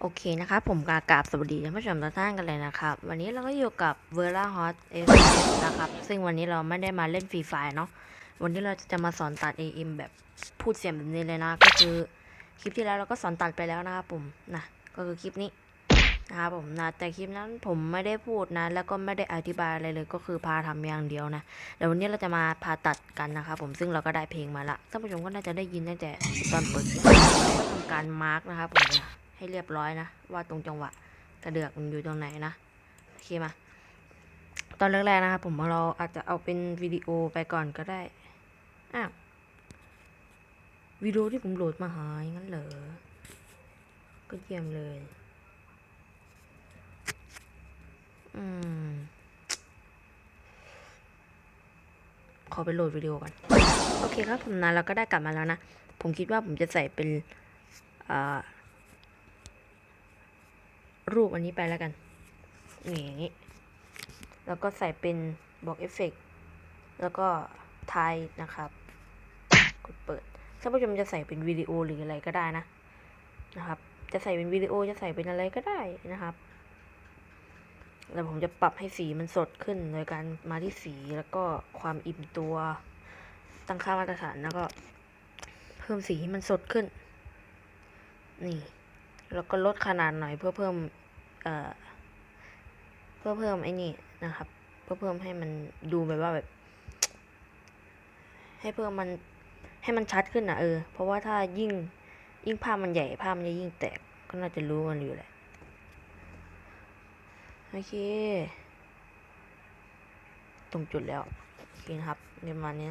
โอเคนะครับผมกากราบสวัสดีท่านผู้ชมทุกท่านกันเลยนะครับ วันนี้เราก็อยู่กับ v e r a Hot S นะครับ ซึ่งวันนี้เราไม่ได้มาเล่นฟรีไฟเนาะวันนี้เราจะมาสอนตัด AM แบบพูดเสียงแบบนี้เลยนะ ก็คือ คลิปที่แล้วเราก็สอนตัดไปแล้วนะครับผมนะก็คือคลิปนี้นะครับผมนะแต่คลิปนั้นผมไม่ได้พูดนะ แล้วก็ไม่ได้อธิบายอะไรเลยก็คือพาทำอย่างเดียวนะเดี๋ยววันนี้เราจะมาพาตัดกันนะครับผมซึ่งเราก็ได้เพลงมาละท่านผู้ชมก็น่าจะได้ยินตั้งแต่ตอนเปิดคลิปก็ทำการมาร์กนะครับผมนะให้เรียบร้อยนะ ว่าตรงจังหวะกระเดือกมันอยู่ตรงไหนนะโอเคมาตอนแรกๆนะครับผมเราอาจจะเอาเป็นวิดีโอไปก่อนก็ได้อ้าว วิดีโอที่ผมโหลดมาหายงั้นเหรอ ก็เยี่ยมเลย อืม ขอไปโหลดวิดีโอก่อน โอเคครับผมนะเราก็ได้กลับมาแล้วนะ ผมคิดว่าผมจะใส่เป็นรูปอันนี้ไปแล้วกัน นี่อย่างนี้ แล้วก็ใส่เป็นบล็อกเอฟเฟกแล้วก็ไทยนะครับ กดเปิด ถ้าผู้ชมจะใส่เป็นวิดีโอหรืออะไรก็ได้นะนะครับ จะใส่เป็นวิดีโอจะใส่เป็นอะไรก็ได้นะครับแล้วผมจะปรับให้สีมันสดขึ้นโดยการมาที่สีแล้วก็ความอิ่มตัวตั้งค่ามาตรฐานแล้วก็ เพิ่มสีให้มันสดขึ้น นี่ แล้วก็ลดขนาดหน่อยเพื่อเพิ่มเอ่อเพื่อเพิ่มไอ้นี่นะครับ เพื่อเพิ่มให้มันดูแบบว่าแบบ ให้เพิ่มมัน ให้มันชัดขึ้นอะเออ เพราะว่าถ้ายิ่งยิ่งภาพมันใหญ่ภาพมันจะยิ่งแตกก็น่าจะรู้กันอยู่แหละโอเค ตรงจุดแล้วโอเคนะครับประมานี้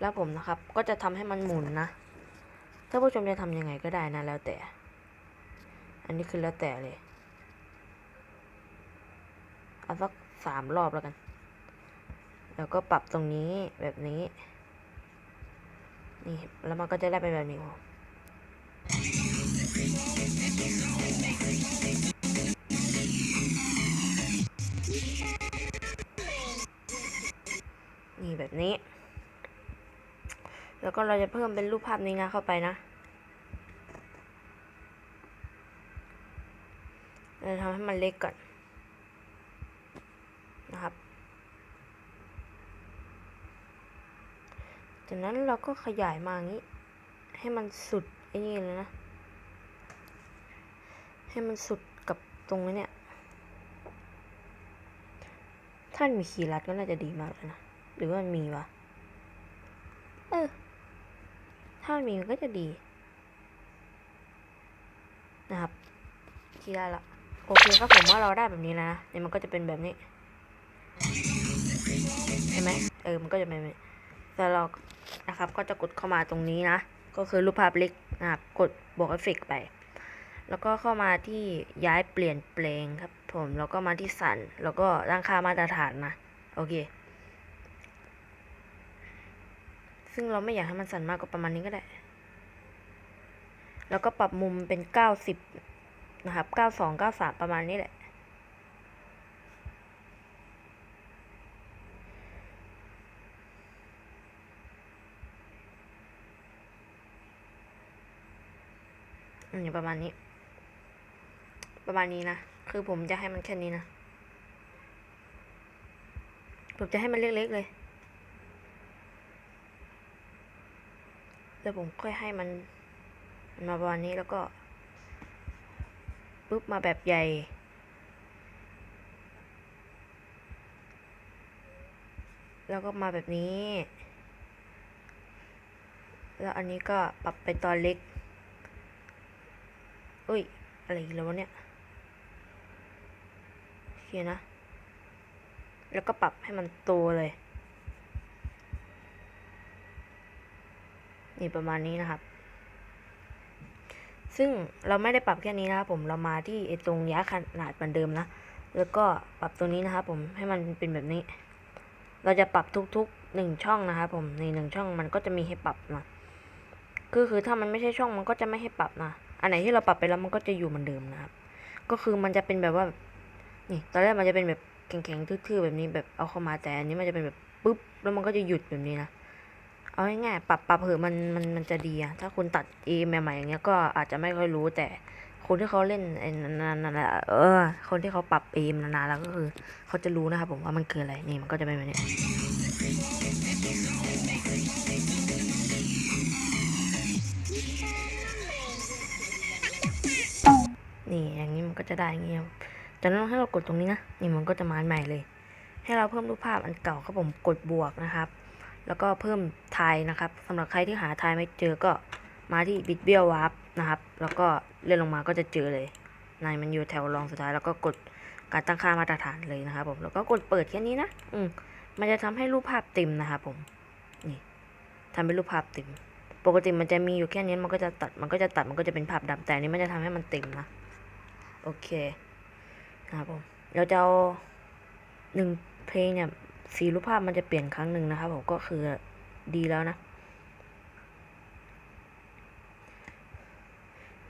แล้วผมนะครับก็จะทำให้มันหมุนนะถ้าผู้ชมจะทำยังไงก็ได้นะแล้วแต่ อันนี้คือแล้วแต่เลยเอาสักสามรอบแล้วกัน แล้วก็ปรับตรงนี้แบบนี้ นี่แล้วมันก็จะได้เป็นแบบนี้นี่แบบนี้ แล้วก็เราจะเพิ่มเป็นรูปภาพนี้นะเข้าไปนะเราจะทำให้มันเล็กก่อน นะครับ จากนั้นเราก็ขยายมาอย่างนี้ ให้มันสุดไอ้นี่เลยนะ ให้มันสุดกับตรงนี้เนี่ย ถ้ามีคีย์ลัดก็น่าจะดีมากเลยนะ หรือว่ามันมีวะ เออ ถ้ามันมีมันก็จะดี นะครับที่ได้ละโอเคครับผมว่าเราได้แบบนี้นะเนี่ยมันก็จะเป็นแบบนี้ เห็นไหมเออ มันก็จะเป็นแบบนี้แต่เรา นะครับ ก็จะกดเข้ามาตรงนี้นะ ก็คือรูปภาพเล็กนะครับ กดบวกเอฟเฟกไป แล้วก็เข้ามาที่ย้ายเปลี่ยนแปลงครับผม แล้วก็มาที่สั่นแล้วก็ตั้งค่ามาตรฐานนะ โอเค ซึ่งเราไม่อยากให้มันสั่นมากก็ประมาณนี้ก็ได้ แล้วก็ปรับมุมเป็นเก้าสิบนะครับเก้าสองเก้าสามประมาณนี้แหละ อืม ประมาณนี้ ประมาณนี้นะ คือผมจะให้มันแค่นี้นะ ผมจะให้มันเล็กๆเลย แล้วผมค่อยให้มันมาประมาณนี้แล้วก็ปุ๊บมาแบบใหญ่ แล้วก็มาแบบนี้ แล้วอันนี้ก็ปรับไปตอนเล็ก เอ้ย อะไรอีกแล้ววะเนี่ยโอเคนะ แล้วก็ปรับให้มันโตเลย นี่ประมาณนี้นะครับ ซึ่งเราไม่ได้ปรับแค่นี้นะครับผม เรามาที่ไอ้ตรงย้ายขนาดเหมือนเดิมนะ แล้วก็ปรับตรงนี้นะครับผม ให้มันเป็นแบบนี้ เราจะปรับทุกๆหนึ่งช่องนะครับผม ในหนึ่งช่องมันก็จะมีให้ปรับนะก็คือถ้ามันไม่ใช่ช่องมันก็จะไม่ให้ปรับนะ อันไหนที่เราปรับไปแล้วมันก็จะอยู่เหมือนเดิมนะครับ ก็คือมันจะเป็นแบบว่า นี่ ตอนแรกมันจะเป็นแบบแข็งๆทื่อๆแบบนี้แบบเอาเข้ามาแต่อันนี้มันจะเป็นแบบปุ๊บแล้วมันก็จะหยุดแบบนี้นะ เอาง่ายๆปรับปรับเหอะมันมันมันจะดีอะถ้าคุณตัดเอใหม่ๆอย่างเงี้ยก็อาจจะไม่ค่อยรู้แต่คนที่เขาเล่นไอ้นานๆแหละเออ คนที่เขาปรับเอมนานๆแล้วก็คือ เขาจะรู้นะครับผมว่ามันคืออะไรนี่มันก็จะเป็นแบบนี้ ก็จะได้เงี้ยจากนั้นให้เรากดตรงนี้นะนี่มันก็จะมาอันใหม่เลย ให้เราเพิ่มรูปภาพอันเก่าครับผมกดบวกนะครับ แล้วก็เพิ่มไทยนะครับสำหรับใครที่หาไทยไม่เจอก็มาที่บิดเบี้ยววาร์ปนะครับ แล้วก็เลื่อนลงมาก็จะเจอเลยในมันอยู่แถวรองสุดท้ายแล้วก็กดการตั้งค่ามาตรฐานเลยนะครับผมแล้วก็กดเปิดแค่นี้นะอืมมันจะทำให้รูปภาพเต็มนะครับผมนี่ทำเป็นรูปภาพเต็ม ปกติมันจะมีอยู่แค่นี้มันก็จะตัดมันก็จะตัดมันก็จะเป็นภาพดำแต่นี้มันจะทำให้มันเต็มนะ โอเคนะครับผมเราจะเอาหนึ่งเพลงเนี่ยสีรูปภาพมันจะเปลี่ยนครั้งหนึ่งนะครับผมก็คือดีแล้วนะ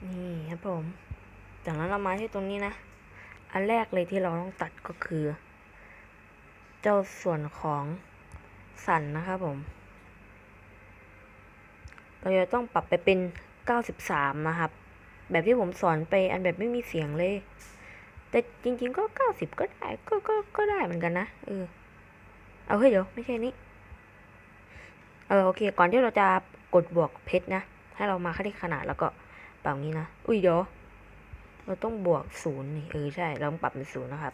นี่ครับผม จากนั้นเรามาที่ตรงนี้นะ อันแรกเลยที่เราต้องตัดก็คือ เจ้าส่วนของสันนะครับผม เราจะต้องปรับไปเป็น 93 นะครับ แบบที่ผมสอนไปอันแบบไม่มีเสียงเลย แต่จริง ๆ ก็90ก็ได้ก็ก็ก็ได้เหมือนกันนะเออเอาเฮ้ยเดี๋ยวไม่ใช่นี่เออโอเค ก่อนที่เราจะกดบวกเพชรนะ ให้เรามาที่ขนาดแล้วก็ปรับงี้นะ อุ้ยเดี๋ยวเราต้องบวกศูนย์นี่เออใช่ เราต้องปรับเป็นศูนย์นะครับ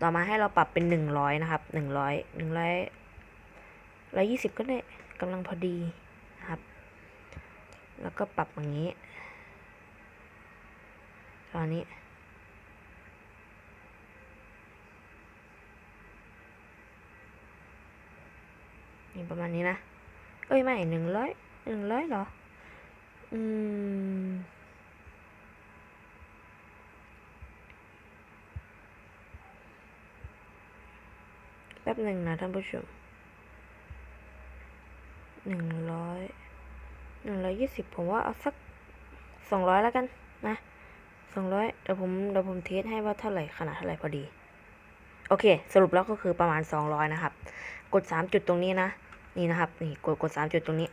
ต่อมาให้เราปรับเป็นหนึ่งร้อยนะครับหนึ่งร้อยหนึ่งร้อยร้อยยี่สิบก็ได้กำลังพอดีครับ แล้วก็ปรับอย่างนี้ อนนี้ นี่ประมาณนี้นะ เอ้ย ไม่หนึ่งร้อยหนึ่งร้อยเหรอ อืมแป๊บหนึ่งนะท่านผู้ชมหนึ่งร้อยหนึ่งร้อยยี่สิบผมว่าเอาสักสองร้อยแล้วกันนะ สองร้อยเดี๋ยวผมเดี๋ยวผมเทสให้ว่าเท่าไหร่ขนาดเท่าไหร่พอดี โอเค สรุปแล้วก็คือประมาณสองร้อยนะครับ กดสามจุดตรงนี้นะ นี่นะครับ นี่กดกดสามจุดตรงนี้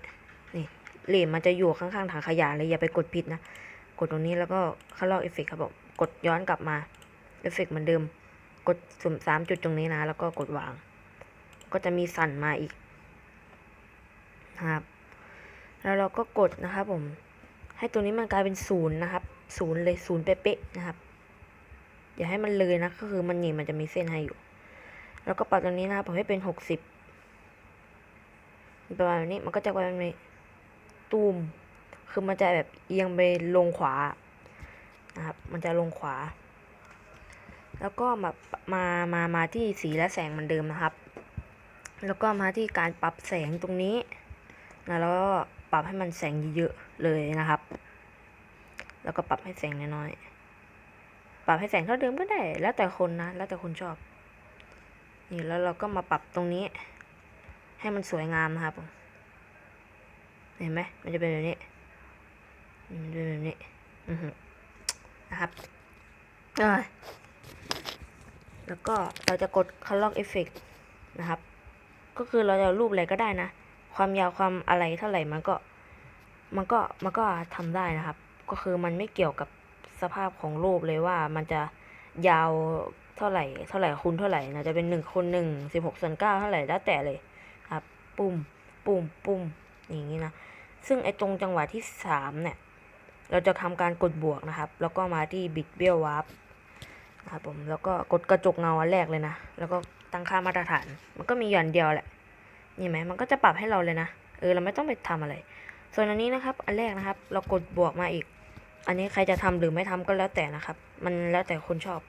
นี่เหลี่ยมมันจะอยู่ข้างๆถังขยะเลยอย่าไปกดผิดนะ กดตรงนี้แล้วก็เข้าลอกเอฟเฟกครับผมกดย้อนกลับมาเอฟเฟกเหมือนเดิม กดสุ่มสามจุดตรงนี้นะ แล้วก็กดวาง ก็จะมีสั่นมาอีกนะครับ แล้วเราก็กดนะครับผม ให้ตัวนี้มันกลายเป็นศูนย์นะครับ ศูนย์เลยศูนย์เป๊ะๆนะครับ อย่าให้มันเลยนะ ก็คือมันนี่มันจะมีเส้นให้อยู่ แล้วก็ปรับตรงนี้นะครับผมให้เป็นหกสิบประมาณนี้มันก็จะกลายเป็นตูมคือมันจะแบบเอียงไปลงขวานะครับ มันจะลงขวา แล้วก็มามามามาที่สีและแสงเหมือนเดิมนะครับ แล้วก็มาที่การปรับแสงตรงนี้นะแล้วก็ปรับให้มันแสงเยอะๆเลยนะครับ แล้วก็ปรับให้แสงน้อยๆ ปรับให้แสงเท่าเดิมก็ได้ แล้วแต่คนนะ แล้วแต่คนชอบ นี่แล้วเราก็มาปรับตรงนี้ ให้มันสวยงามนะครับ เห็นไหม มันจะเป็นแบบนี้ มันจะเป็นแบบนี้ อือหือนะครับแล้วก็เราจะกด color effect นะครับ ก็คือเราจะรูปอะไรก็ได้นะ ความยาวความอะไรเท่าไหร่มันก็ มันก็ มันก็ทำได้นะครับ ก็คือมันไม่เกี่ยวกับสภาพของรูปเลยว่ามันจะยาวเท่าไหร่ เท่าไหร่คูณเท่าไหร่นะจะเป็นหนึ่งคูณหนึ่งสิบหกส่วนเก้าเท่าไหร่แล้วแต่เลยครับ ปุ่มปุ่มปุ่มอย่างนี้นะ ซึ่งไอ้ตรงจังหวะที่สามเนี่ย เราจะทำการกดบวกนะครับ แล้วก็มาที่บิดเบี้ยววาร์ปครับผมแล้วก็กดกระจกเงาอันแรกเลยนะ แล้วก็ตั้งค่ามาตรฐาน มันก็มีอย่างเดียวแหละ นี่ไหมมันก็จะปรับให้เราเลยนะ เออ เราไม่ต้องไปทำอะไร ส่วนอันนี้นะครับ อันแรกนะครับ เรากดบวกมาอีก อันนี้ใครจะทำหรือไม่ทำก็แล้วแต่นะครับ มันแล้วแต่คนชอบ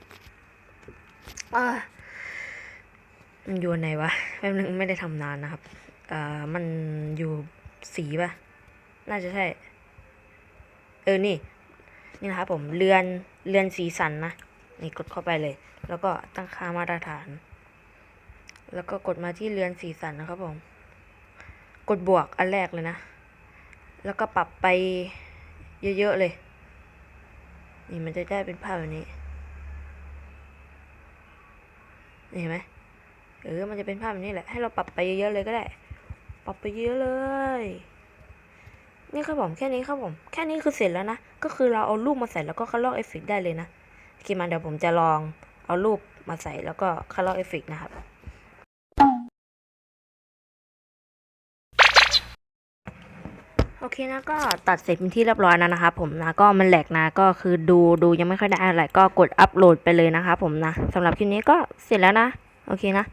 อมันอยู่ไหนวะแป๊บนึงไม่ได้ทำนานนะครับอ่ามันอยู่สีป่ะ น่าจะใช่ เออ นี่ นี่นะครับผมเรือนเรือนสีสันนะ นี่กดเข้าไปเลย แล้วก็ตั้งค่ามาตรฐาน แล้วก็กดมาที่เรือนสีสันนะครับผม กดบวกอันแรกเลยนะ แล้วก็ปรับไปเยอะๆเลย นี่มันจะได้เป็นภาพแบบนี้นี่เห็นไหมเออมันจะเป็นภาพแบบนี้แหละ ให้เราปรับไปเยอะๆเลยก็ได้ ปรับไปเยอะเลย นี่ครับผมแค่นี้ครับผม แค่นี้คือเสร็จแล้วนะ ก็คือเราเอารูปมาใส่แล้วก็คัลเลอร์เอฟเฟกได้เลยนะโอเคมาเดี๋ยวผมจะลองเอารูปมาใส่แล้วก็คัลเลอร์เอฟเฟกนะครับ อเคนะก็ตัดเสร็จเป็นที่เรียบร้อยแล้วนะครับผมนะก็มันแหลกนะก็คือดูดูยังไม่ค่อยได้อะไรก็กดอัปโหลดไปเลยนะครับผมนะสำหรับคลิปนี้ก็เสร็จแล้วนะโอเคนะ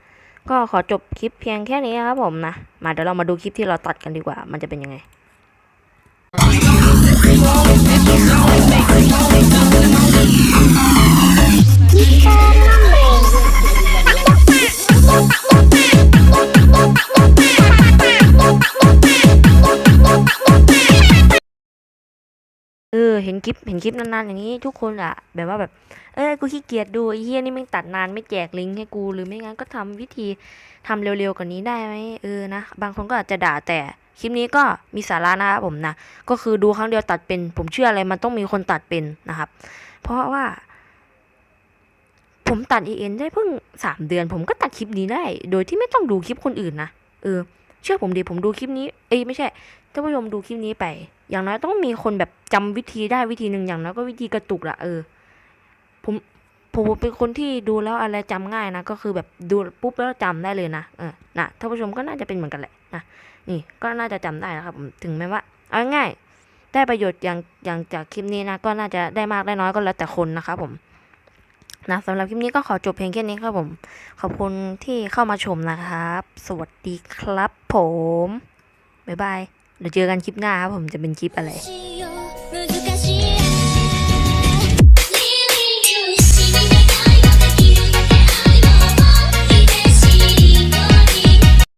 ก็ขอจบคลิปเพียงแค่นี้นะครับผมนะ มาเดี๋ยวเรามาดูคลิปที่เราตัดกันดีกว่า มันจะเป็นยังไง เออเห็นคลิปเห็นคลิปนานๆอย่างนี้ทุกคนอะแบบว่าแบบ เออกูขี้เกียจดูไอ้เฮียนี่ไม่ตัดนานไม่แจกลิงก์ให้กูหรือไม่งั้นก็ทำวิธีทำเร็วๆกว่านี้ได้ไหมเออนะบางคนก็อาจจะด่าแต่คลิปนี้ก็มีสาระนะครับผมนะก็คือดูครั้งเดียวตัดเป็น ผมเชื่ออะไรมันต้องมีคนตัดเป็นนะครับ เพราะว่า ผมตัด EN ได้เพิ่งสามเดือน ผมก็ตัดคลิปนี้ได้ โดยที่ไม่ต้องดูคลิปคนอื่นนะเออเชื่อผมดิผมดูคลิปนี้เอ้ยไม่ใช่ ท่านผู้ชมดูคลิปนี้ไป อย่างน้อยต้องมีคนแบบจำวิธีได้วิธีหนึ่งอย่างน้อยก็วิธีกระตุกละเออ ผมผมเป็นคนที่ดูแล้วอะไรจำง่ายนะก็คือแบบดูปุ๊บแล้วจำได้เลยนะเออนะท่านผู้ชมก็น่าจะเป็นเหมือนกันแหละนะนี่ก็น่าจะจำได้นะครับผมถึงแม้ว่าเอาง่ายได้ประโยชน์อย่างอย่างจากคลิปนี้นะก็น่าจะได้มากได้น้อยก็แล้วแต่คนนะครับผมนะสำหรับคลิปนี้ก็ขอจบเพียงแค่นี้ครับผม ขอบคุณที่เข้ามาชมนะครับ สวัสดีครับผม บ๊ายบาย เดี๋ยวเจอกันคลิปหน้าครับผมจะเป็นคลิปอะไร